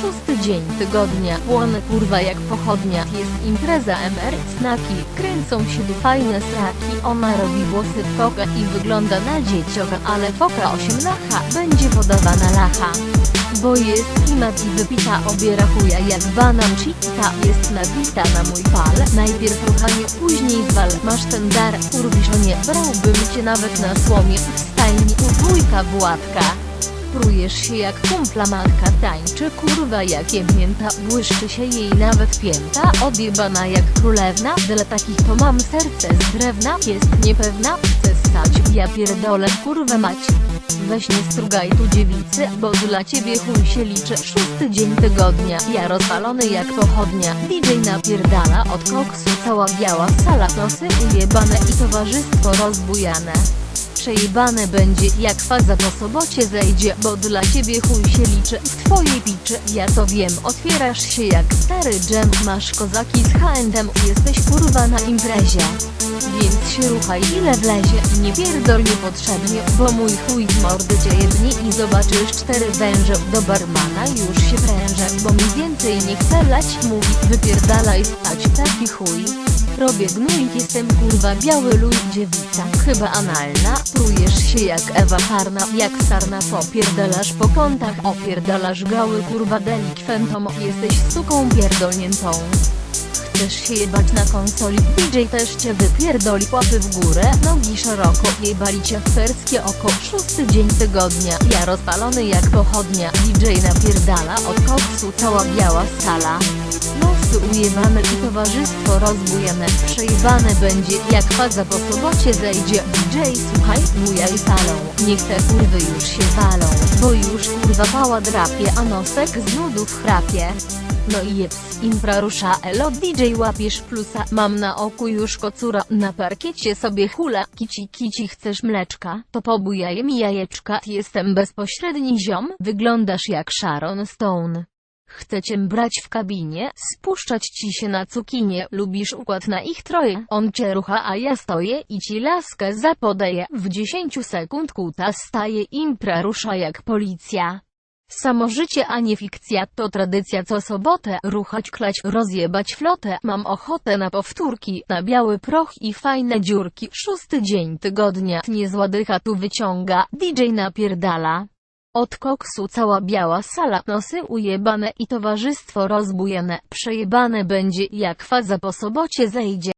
Szósty dzień tygodnia, płonę kurwa jak pochodnia, jest impreza MR, snaki, kręcą się tu fajne straki, ona robi włosy w i wygląda na dziecioga, ale foka 8 lacha, będzie podawana lacha. Bo jest klimat i wypita obiera chuja jak banan cheetah. Jest nabita na mój pal. Najpierw ruchanie, później zwal Masz ten dar, kurwisz o nie Brałbym cię nawet na słomie. W stajni u wujka Władka Prujesz się jak kumpla matka Tańczy kurwa jak jebnięta Błyszczy się jej nawet pięta Odjebana jak królewna. Dla takich to mam serce z drewna. Jest niepewna, chce stać. Ja pierdolę kurwę mać. Weź nie strugaj tu dziewicy, bo dla ciebie chuj się liczy. Szósty dzień tygodnia, ja rozwalony jak pochodnia. DJ napierdala od koksu, cała biała sala Nosy. Ujebane i towarzystwo rozbujane Przejebane będzie jak faza po sobocie zejdzie Bo dla ciebie chuj się liczy w twojej piczy Ja to wiem, otwierasz się jak stary dżem Masz kozaki z H&M, jesteś kurwa na imprezie. Więc się ruchaj ile wlezie Nie pierdol niepotrzebnie Bo mój chuj z mordy cię jebnie I zobaczysz cztery węże Do barmana już się prężę Bo mi więcej nie chce lać Mówi wypierdalaj stać taki chuj Robię gnój, jestem kurwa biały luj dziewica. Chyba analna, trujesz się jak Ewa Farna Jak sarna popierdalasz po kątach Opierdalasz gały kurwa delikwentom Jesteś suką pierdolniętą Chcesz się jebać na konsoli, DJ też cię wypierdoli Łapy w górę, nogi szeroko. Jebali cię w perskie oko. Szósty dzień tygodnia. Ja rozpalony jak pochodnia. DJ napierdala Od koksu cała biała sala. Nosy ujebane i towarzystwo rozbujane Przejebane będzie jak faza po sobocie zejdzie. DJ słuchaj, bujaj salą Niech te kurwy już się walą Bo już kurwa pała drapie A nosek z nudów chrapie no i jeps, impra rusza elo DJ łapiesz plusa. Mam na oku już kocura. Na parkiecie sobie hula. Kici kici chcesz mleczka? To pobujaj mi jajeczka. Jestem bezpośredni ziom. Wyglądasz jak Sharon Stone. Chcę cię brać w kabinie, spuszczać ci się na cukinie, lubisz układ na ich troje, on cię rucha a ja stoję i ci laskę zapodaję, w 10 sekund kuta staje impra rusza jak policja. Samo życie, a nie fikcja, to tradycja co sobotę, ruchać, klać, rozjebać flotę, mam ochotę na powtórki, na biały proch i fajne dziurki, szósty dzień tygodnia, niezła dycha tu wyciąga, DJ napierdala. Od koksu cała biała sala, nosy ujebane i towarzystwo rozbujane, przejebane będzie jak faza po sobocie zejdzie.